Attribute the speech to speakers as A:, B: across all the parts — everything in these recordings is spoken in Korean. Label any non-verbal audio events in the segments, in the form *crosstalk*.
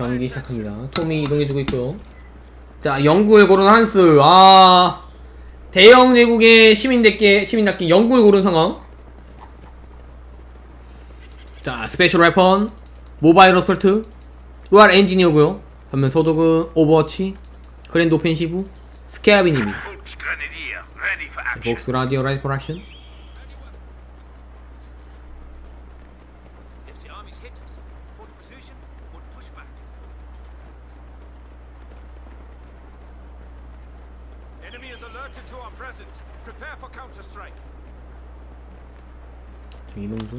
A: 경기 시작합니다. 톰이 이동해주고 있고요. 자, 영국을 고른 한스. 아, 대영 내국의 시민답게 시민답게 영국을 고른 상황. 자, 스페셜 웨폰, 모바일 어설트, 루알 엔지니어고요. 반면 소독은 오버워치, 그랜드 오펜시브, 스케아비님이. 복스 라디오 라이프 액션. 이동 중.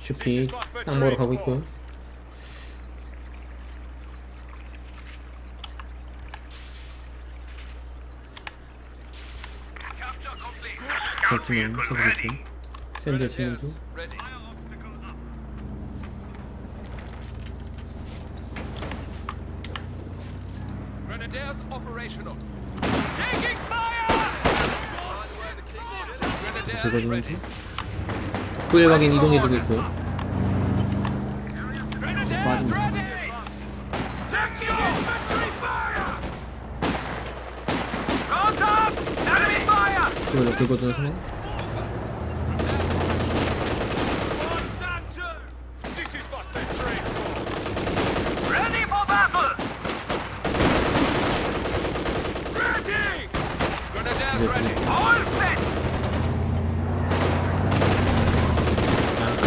A: 슈키 땅 먹으러 가고 있고요.
B: Capture complete.
A: 저 지금. 있고. 중.
B: Ready. obstacle up.
C: Grenadiers operational. Taking fire!
A: 중. 구일 확인 이동해주고
B: go! Infantry fire! Contact! Enemy fire!
A: 구일로 긁어주는 상황.
B: One stand to! This is what they train for! Ready for battle! Ready!
C: Grenadiers ready.
B: All set!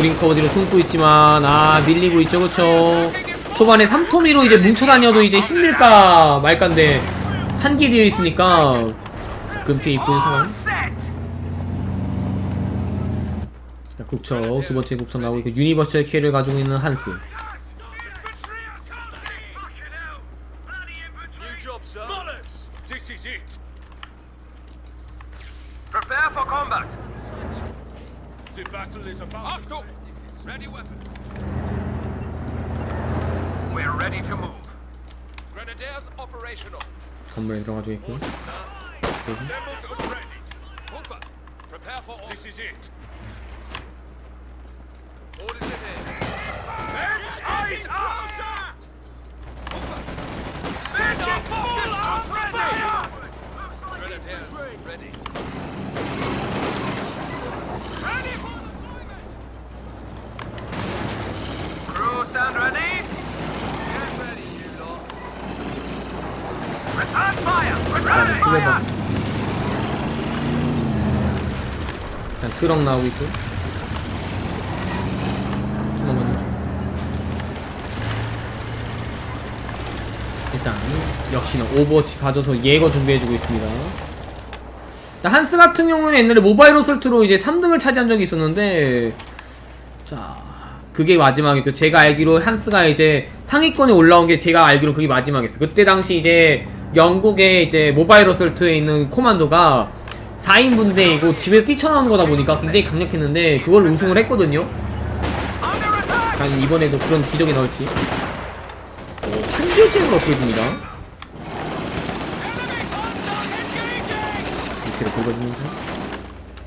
A: 자, 그린 커버디를 숨고 있지만 아 밀리고 있죠. 그쵸? 초반에 3토미로 이제 뭉쳐 다녀도 이제 힘들까 말까인데 산길이어 있으니까 금피 입고 있는 상황! 자, 국척 두 번째 국척 나오고 있고 유니버셜 키를 가지고 있는 한스
B: The battle is about
C: Ready weapons.
B: We're ready to move.
C: Grenadiers operational.
A: Comrade Roger.
B: Assembled and ready.
C: Hooper, prepare for all.
B: This is it.
C: Orders in
B: Men, eyes up!
C: Hooper.
B: Men!
C: Grenadiers ready.
B: Fire!
A: 일단 트럭 나오고 있고 일단 역시나 오버워치 가져서 예거 준비해주고 있습니다 한스 같은 경우는 옛날에 모바일 어설트로 이제 3등을 차지한 적이 있었는데 자 그게 마지막이고 제가 알기로 한스가 이제 상위권에 올라온 게 제가 알기로 그게 마지막이었어요. 그때 당시 이제 영국의 이제 모바일 어설트에 있는 코만도가 4인 분대이고 집에서 뛰쳐나오는 거다 보니까 굉장히 강력했는데 그걸 우승을 했거든요! 과연 이번에도 그런 기적이 나올지. 오, 한교시행을 업해줍니다 이렇게 긁어주면서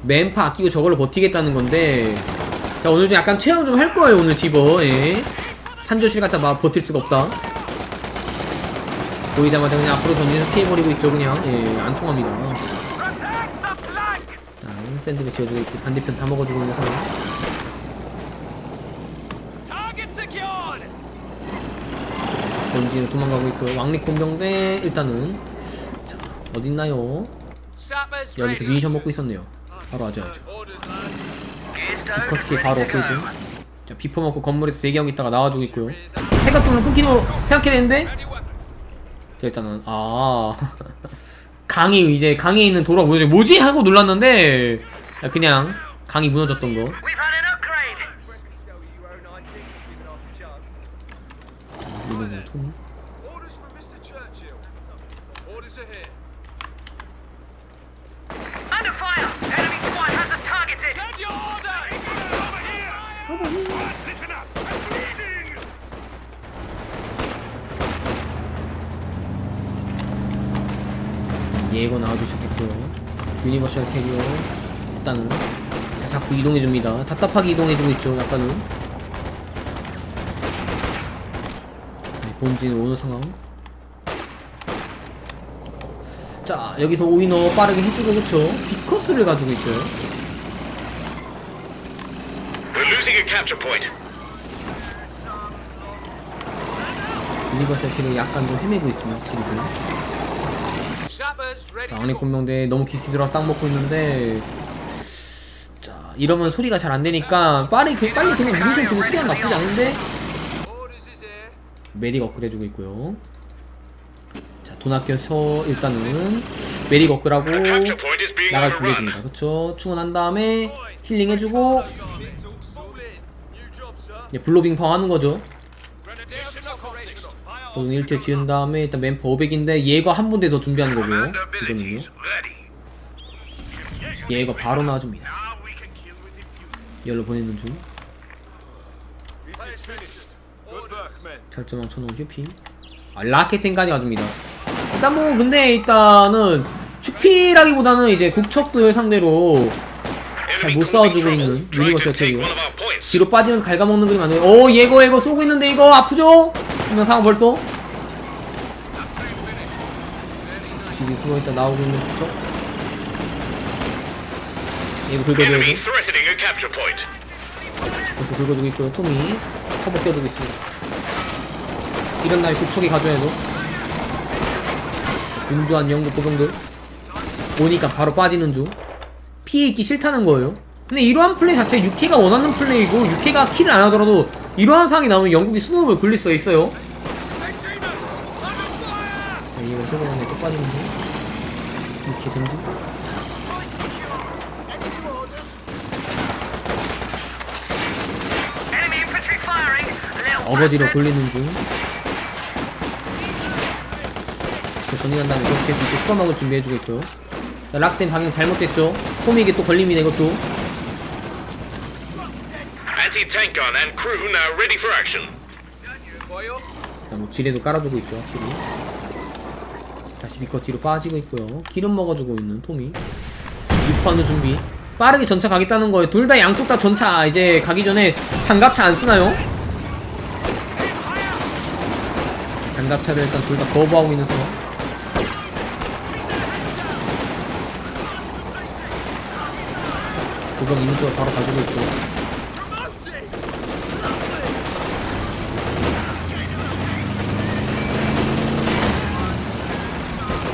A: 맨파 아끼고 저걸로 버티겠다는 건데. 자 오늘 좀 약간 체험 좀 할 거예요 오늘 집어. 예. 한조실 갖다 막 버틸 수가 없다. 보이자마자 그냥 앞으로 던지면서 피해버리고 있죠 그냥. 예 안 통합니다.
B: Protect the flank!
A: 자 샌드위치 지어주고 있고 반대편 다 먹어주고 있는 상황. 본진으로 도망가고 있고요. 왕립 공병대 일단은. 자 어딨나요 여기서. 미니션 먹고 있었네요. 바로 와줘야죠
C: Orders, lads.
A: 커스키 바로 업그레이드 자 비포 먹고 건물에서 대기하고 있다가 나와주고 있고요. 해가 또는 끊기로 생각해야 되는데?
C: Ready weapons.
A: 자, 일단은 아. *laughs* 강이 이제 강에 있는 도로가 뭐지? 뭐지? 하고 놀랐는데 그냥 강이 무너졌던 거! 이거는 통
C: Orders from Mr. Churchill. Orders ahead.
B: Under fire! Enemy squad has us targeted!
C: Send your orders.
B: Over here! Squad, listen up! I'm bleeding!
A: 예고 나와주셨겠고요 유니버셜 캐리어 일단은 자, 자꾸 이동해줍니다. 답답하게 이동해주고 있죠, 약간은. 네, 본진 오는 상황. 자, 여기서 오이너 빠르게 해주고, 그쵸? 비커스를 가지고 있고요.
B: We're losing a capture point.
A: 유니버셜 킬을 약간 좀 헤매고 있으면 확실히 좀.
C: Sappers ready
A: 자,
C: to
A: 안에
C: go.
A: 공명대 너무 깊게 들어가 딱 먹고 있는데 자 이러면 소리가 잘 안 되니까 빨리 그 빨리 그냥 미니션 주고 수리하면 나쁘지 않은데
C: here.
A: 메릭 업그레이드고 있고요 자 돈 아껴서 일단은 메릭 업그라고
B: being
A: 나갈. 준비해줍니다 그쵸 충원한 다음에 힐링 해주고
C: Fall in. New job, sir.
A: 이제 블로빙 펑 하는 거죠. 돈 1체 지은 다음에 일단 맨퍼 500인데 얘가 한 분대 더 준비하는 거고요 이거는요. 얘가 바로 나와줍니다. 열로 보내는 중. 철조망 쳐놓은 슈피 아 라켓텐까지 가줍니다 일단 뭐 근데 일단은 슈피라기보다는 이제 국척들 상대로 잘 못 싸워주고 있는
B: our points.
A: 뒤로 빠지면서 갉아먹는 그림 아니에요 오 얘거 얘거 쏘고 있는데 이거 아프죠? 이런 상황 벌써 지금 숨어있다 나오고 있는 국척
B: capture point.
A: 벌써 긁어주고 있고요 톰이 커버 껴주고 있습니다 이런 날 국척이 가져야죠 분주한 영국 보병들 오니까 바로 빠지는 중 피해 있기 싫다는 거예요 근데 이러한 플레이 자체 6K가 원하는 플레이고 6K가 킬을 안 하더라도 이러한 상황이 나오면 영국이 스노우볼 굴릴 수 있어요. 자 이거 소금안에 또 빠지는 중 6K 전진
D: Enemy infantry firing. Little
A: 어거지로. 돌리는 중 자, 전진한 다음에 그렇지 또 틀어막을 준비해주고 있고요. 자 락된 방향 잘못됐죠? 톰에게 또 걸립니다 이것도.
B: Anti-tank gun and crew now ready for action.
C: Boy up.
A: 일단 뭐 지뢰도 깔아주고 있죠 확실히. 다시 미커 뒤로 빠지고 있고요. 기름 먹어주고 있는 톰이. 6판의 준비. 빠르게 전차 가겠다는 거예요. 둘 다 양쪽 다 전차. 이제 가기 전에 장갑차 안 쓰나요? 장갑차를 일단 둘 다 거부하고 있는 상황 도병 있는 쪽으로 바로 가지고 있죠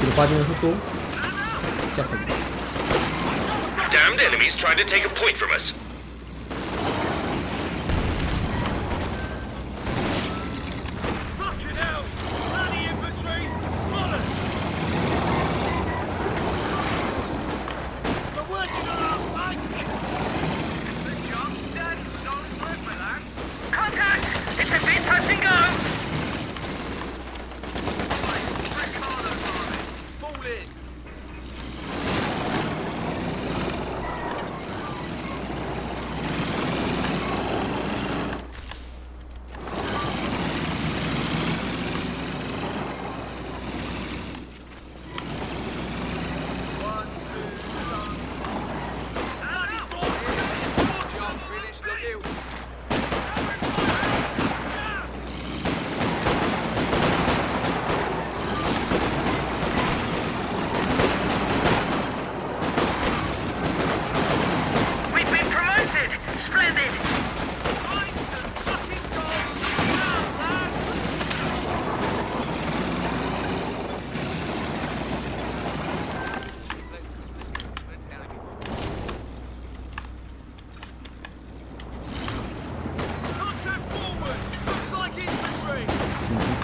A: 뒤로 빠지면서 또 시작합니다
B: Damned enemies trying to take a point from us.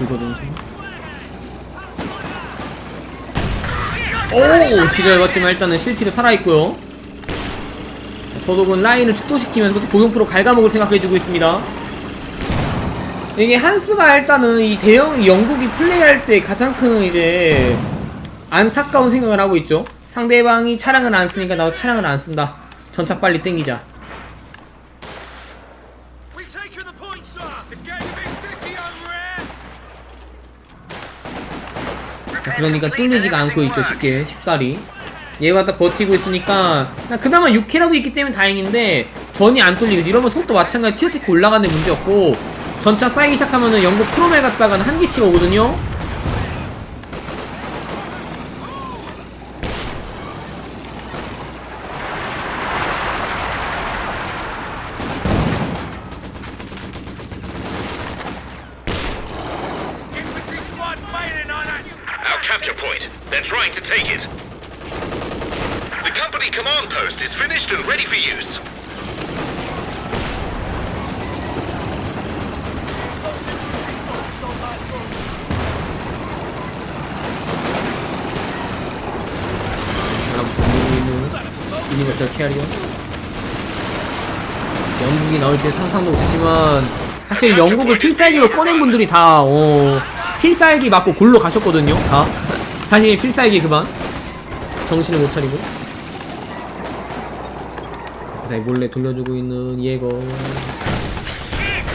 A: 긁어주는 상황 오 지뢰 밟았지만 일단은 실피로 살아있고요. 서독은 라인을 축도시키면서 그쪽 고용프로 갉아먹을 생각해주고 있습니다. 이게 한스가 일단은 이 대형 영국이 플레이할 때 가장 큰 이제 안타까운 생각을 하고 있죠. 상대방이 차량을 안 쓰니까 나도 차량을 안 쓴다. 전차 빨리 땡기자 그러니까 뚫리지가 않고 있죠 쉽게. 쉽사리. 얘가 딱 버티고 있으니까 그나마 6회라도 있기 때문에 다행인데 전이 안 뚫리고 이러면 속도 마찬가지 티어테크 올라가는 데 문제 없고 전차 쌓이기 시작하면은 영국 프로멜 갔다가는 한기치가 오거든요
B: Infantry squad fighting on us!
C: Our capture point. They're trying to take it. The company command post is finished and ready for use.
A: 아 무슨 미니는 유니버설 캐리어 영국이 나올지 상상도 못했지만 사실 영국을 필살기로 꺼낸 분들이 다 어, 필살기 맞고 골로 가셨거든요. 다 자신이 필살기 그만. 정신을 못 차리고. 그 사이 몰래 돌려주고 있는 예거.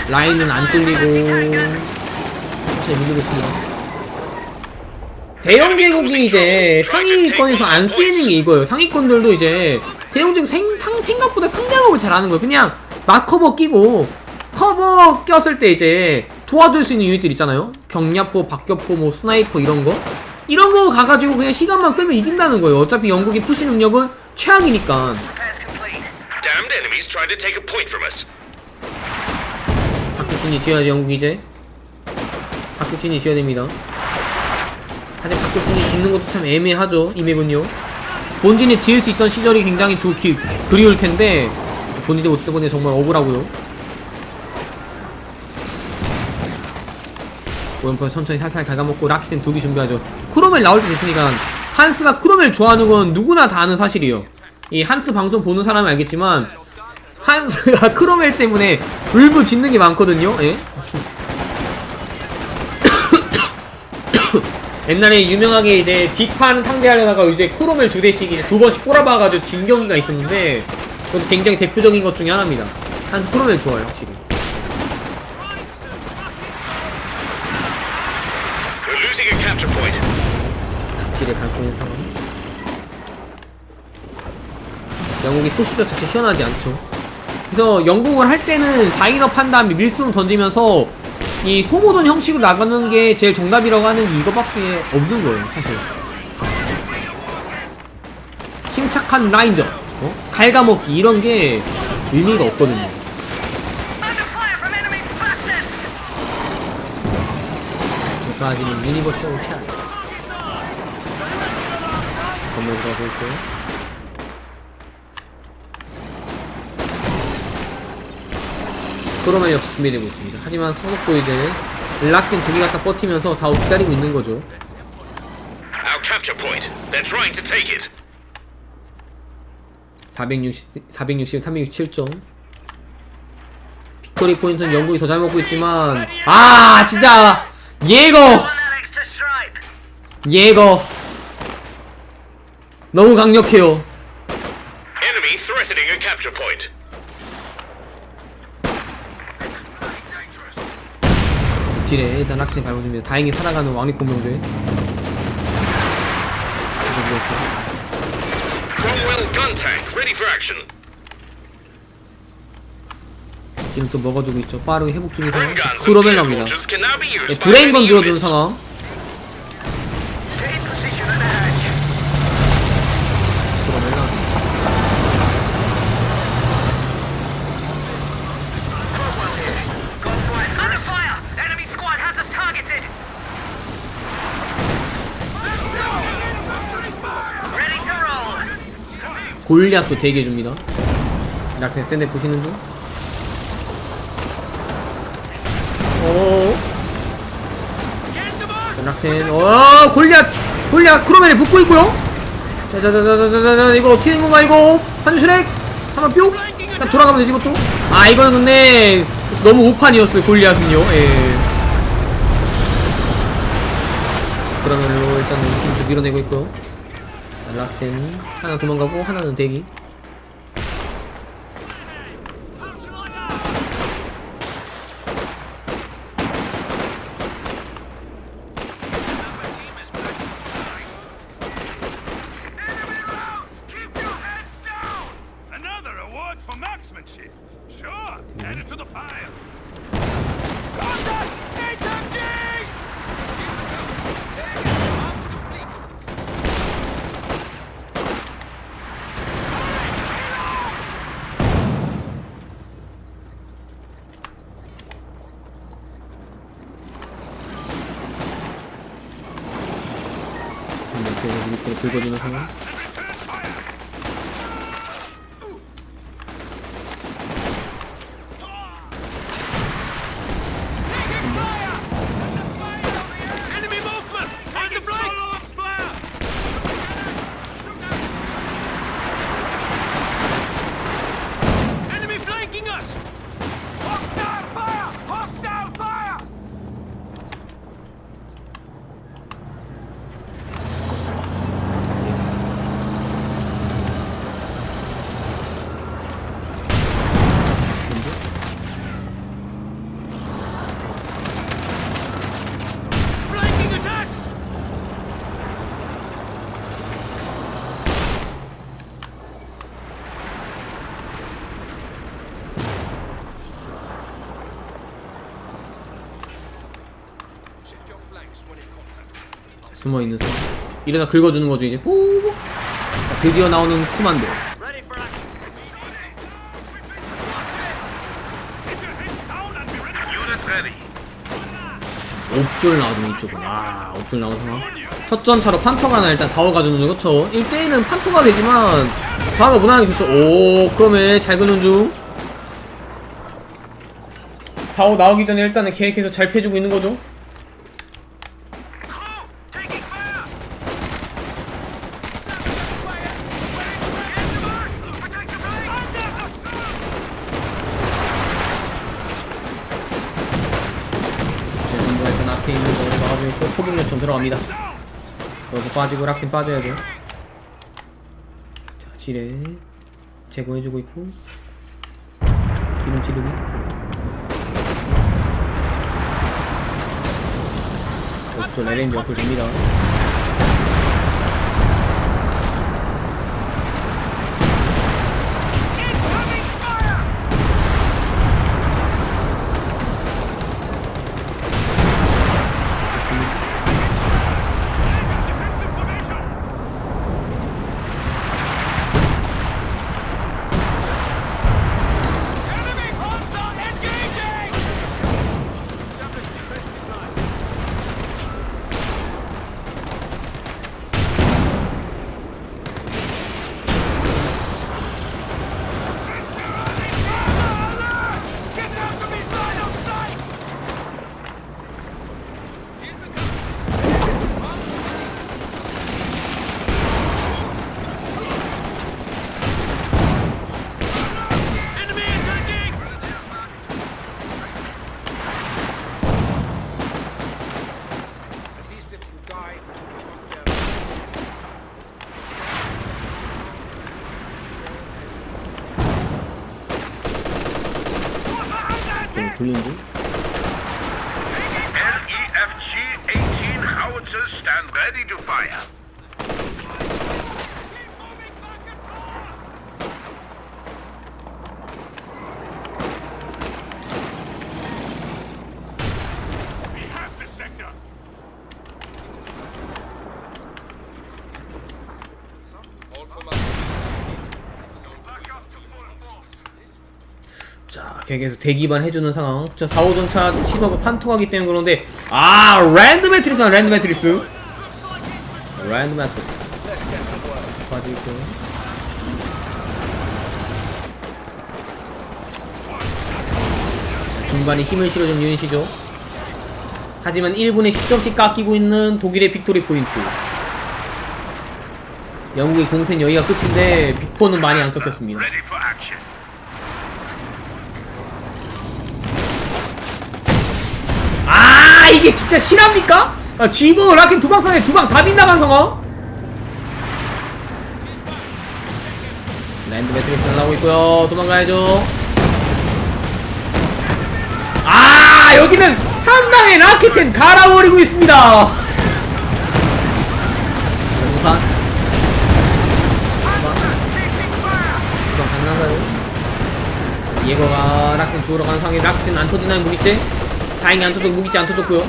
A: 라인은 안 뚫리고. 진짜 밀리고 있습니다. 대형 계곡이 이제 상위권에서 안 쓰이는 게 이거예요. 상위권들도 이제 대형 계곡 생, 상, 생각보다 상대방을 잘하는 거예요. 그냥 막 커버 끼고 커버 꼈을 때 이제 도와줄 수 있는 유닛들 있잖아요. 경야포, 박격포, 뭐 스나이퍼 이런 거 이런 거 가가지고 그냥 시간만 끌면 이긴다는 거예요. 어차피 영국의 푸시 능력은 최악이니까. 박격신이 지어야지 영국 이제. 박격신이 지어야 됩니다. 하지만 박격신이 짓는 것도 참 애매하죠. 이 맵은요. 본진이 지을 수 있던 시절이 굉장히 좋, 기, 그리울 텐데 본인이 못했다 보니 정말 억울하고요. 오연표 천천히 살살 갉아먹고 라키센 두기 준비하죠. 크로멜 나올 때 됐으니까 한스가 크로멜 좋아하는 건 누구나 다 아는 사실이에요. 이 한스 방송 보는 사람은 알겠지만 한스가 *laughs* 크로멜 때문에 울부 짓는 게 많거든요. 예? *coughs* 옛날에 유명하게 이제 뒷판 상대하려다가 이제 크로멜 두 대씩 이제 두 번씩 꼬라박아가지고 진 경기가 있었는데 그것도 굉장히 대표적인 것 중에 하나입니다. 한스 크로멜 좋아요, 확실히. 길에 밟고 있는 상황. 영국이 푸시도 자체 시원하지 않죠. 그래서 영국을 할 때는 4인업 한 다음에 밀승 던지면서 이 소모전 형식으로 나가는 게 제일 정답이라고 하는 게 이거밖에 없는 거예요, 사실. 침착한 라인전, 어? 갉아먹기 이런 게 의미가 없거든요.
D: Under fire from enemy bastards.
A: 여기까지는 유니버셜 캐 건너고 가고 있고요. 그러면 역시 준비되고 있습니다. 하지만 서독도 이제 락진 두개 갖다 버티면서 4, 5 기다리고 있는 거죠.
C: Our capture point. They're trying to take it.
A: 460, 460, 367점. 빅토리 포인트는 영국이 더 잘 먹고 있지만, 아, 진짜, 예거!
D: Stripe.
A: 예거! 너무 강력해요. 딜에 일단 락틴 밟아줍니다. 다행히 살아가는 왕립 공룡들.
C: Cromwell gun tank ready for action.
A: 지금 또 먹어주고 있죠. 빠르게 회복
C: can now be used
A: 네, 브레인건 들어주는. 상황. 골리앗도 대기해줍니다. 샌드 보시는 중. 락센, 어, 골리앗, 골리앗 크로멜에 붙고 있고요. 자자자자자자자 이거 어떻게 된 건가 이거 한슈렉 한번 뿅. 딱 돌아가면 되지 이것도. 아 이거는 근데 너무 오판이었어요 골리앗은요. 예. 그러면로 일단 팀좀 밀어내고 있고요. 자, 락센 하나 도망가고 하나는 대기. 숨어 있는 상황. 이러다 긁어주는 거죠 이제. 뽀뽀. 자, 드디어 나오는
B: ready.
A: 옵졸 나와주는 이쪽은. 아, 옵졸 나오는 상황. 첫 전차로 판터가 나 일단 다워 가주는 중. 그쵸? 1대1은 판터가 되지만, 바로 무난하게 좋죠. 오, 그러면 잘 긋는 중. 4호 나오기 전에 일단은 계획해서 잘 패주고 있는 거죠.
B: Taking fire!
A: 제 있는 거 막아주고 있고, 포격 요청 들어갑니다. 여기 빠지고, 라킨 빠져야죠. 자, 지뢰. 제거해주고 있고. 기름 지르기. 옵졸 LNG 어플 됩니다. 좀 돌리는 중.
C: LEFG 18 howitzers stand ready to fire.
A: 계속해서 대기만 해주는 상황. 자, 4호 전차 시서가 판통하기 때문에 그런데 아, 랜드 매트리스나 랜드 매트리스. 랜드 매트리스. 빠지고. 중반에 힘을 실어준 유닛이죠. 하지만 1분에 10점씩 깎이고 있는 독일의 빅토리 포인트. 영국의 공세는 여기가 끝인데 빅포는 많이 안 깎였습니다. 아 이게 진짜 실합니까? 아, 지브 라킨 두방 쌍에 두방 다 빗나간 상황 랜드 매트릭스 나오고 있고요 도망가야죠 아 여기는 한 방에 라켓텐 갈아버리고 있습니다 두방 두방 라켓 락튼 주우러 가는 상황에 락튼 안 터지나요 무기체? 다행히 안 터졌고 무기체 안 터졌고요.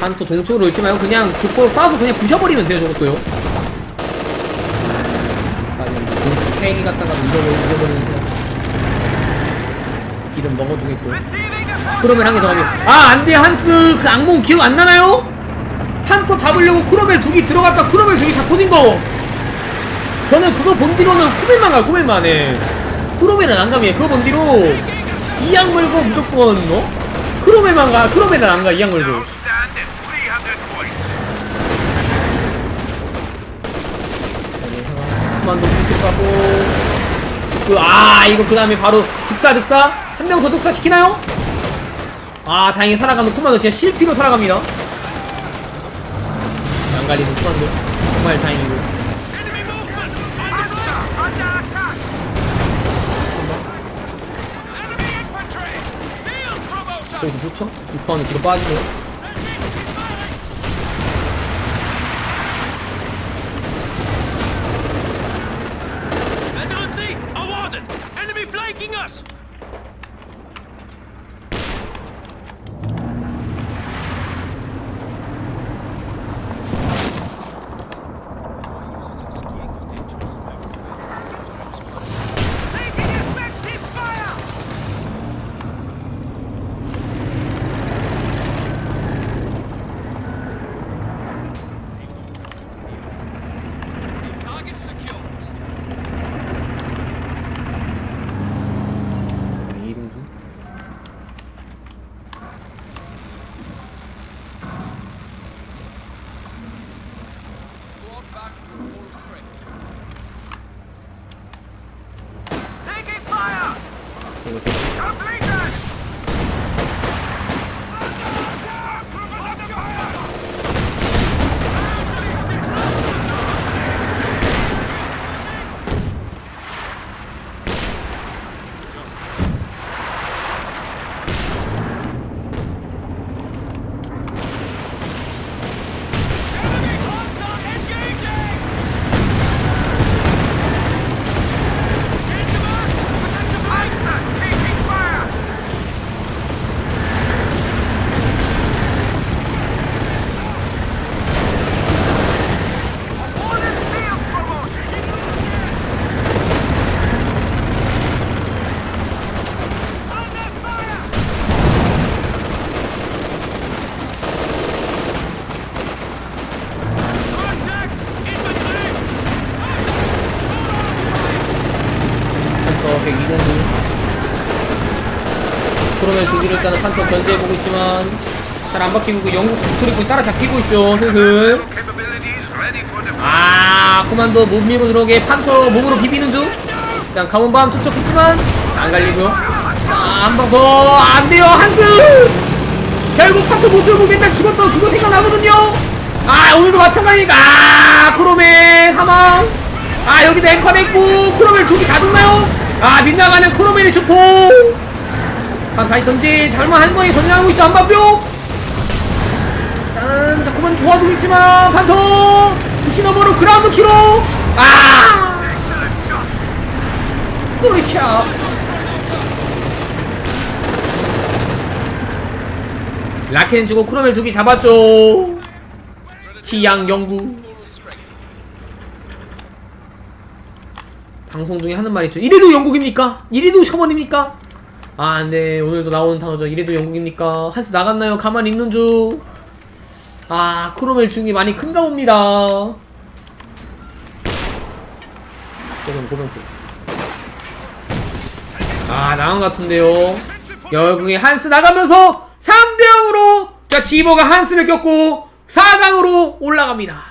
A: 한토 동쪽으로 읽지 말고 그냥 족보로 쏴서 그냥 부셔버리면 돼요 저것도요 아니 팽이 갖다가 잃어버리는 생각 기름 먹어주겠고 크로멜 한 개 더 가면. 아 안 돼 한스. 그 악몽 기억 안 나나요? 한토 잡으려고 크로멜 두 개 들어갔다 크로멜 두 개 다 터진 거. 저는 그거 본 뒤로는 코멜만 가 코멜만. 해 크로멜은 안 가면 그거 본 뒤로 이양 물고 무조건 어? 크로멜만 가 크로멜은 안 가 이양 물고
C: Outstanding. 300 points.
A: 그만도 밑으로 가고 그, 아 이거 그 다음에 바로 득사 득사 한 명더 득사 시키나요? 아 다행히 살아가는 코만도 진짜 실피로 살아갑니다 안 갈리는 코만도 정말 다행이고. 저기서 붙여? 6파운드 뒤로 빠지고
B: Veterancy
A: 크로멜 두 개를 일단은 판터 견제해보고 있지만 잘 안 바뀌고 영국 트리콘이 따라잡히고 있죠 슬슬. 아 코만도 못 밀고 들어오게 판터 몸으로 비비는 중. 일단 가문밤 촉촉했지만 안 갈리고요. 자한 번 더 안돼요 한스 결국 판터 못 들고 맨날 죽었던 그거 생각나거든요. 아 오늘도 마찬가지니까. 아 크로멜 사망. 아 여기도 앵커 있고 크로멜 두개 다 죽나요? 아 빗나가는 크로멜의 주포 아 다시 던지. 잘못한 거에 전진하고 있죠. 한반뼈 짠. 자꾸만 도와주고 있지만 판터 시너버로 그라운드 키로. 아! 소리캬. 라켄 주고 크로멜 두개 잡았죠. 치양 영구. 방송 중에 하는 말 있죠. 이래도 영국입니까? 이래도 셔먼입니까? 아, 네. 오늘도 나오는 단어죠. 이래도 영국입니까? 한스 나갔나요? 가만히 있는 중. 아, 크로멜 중이 많이 큰가 봅니다. 조금 고명표. 아, 것 같은데요. 결국에 한스 나가면서 3대 0으로 자, 지보가 한스를 꼈고 4강으로 올라갑니다.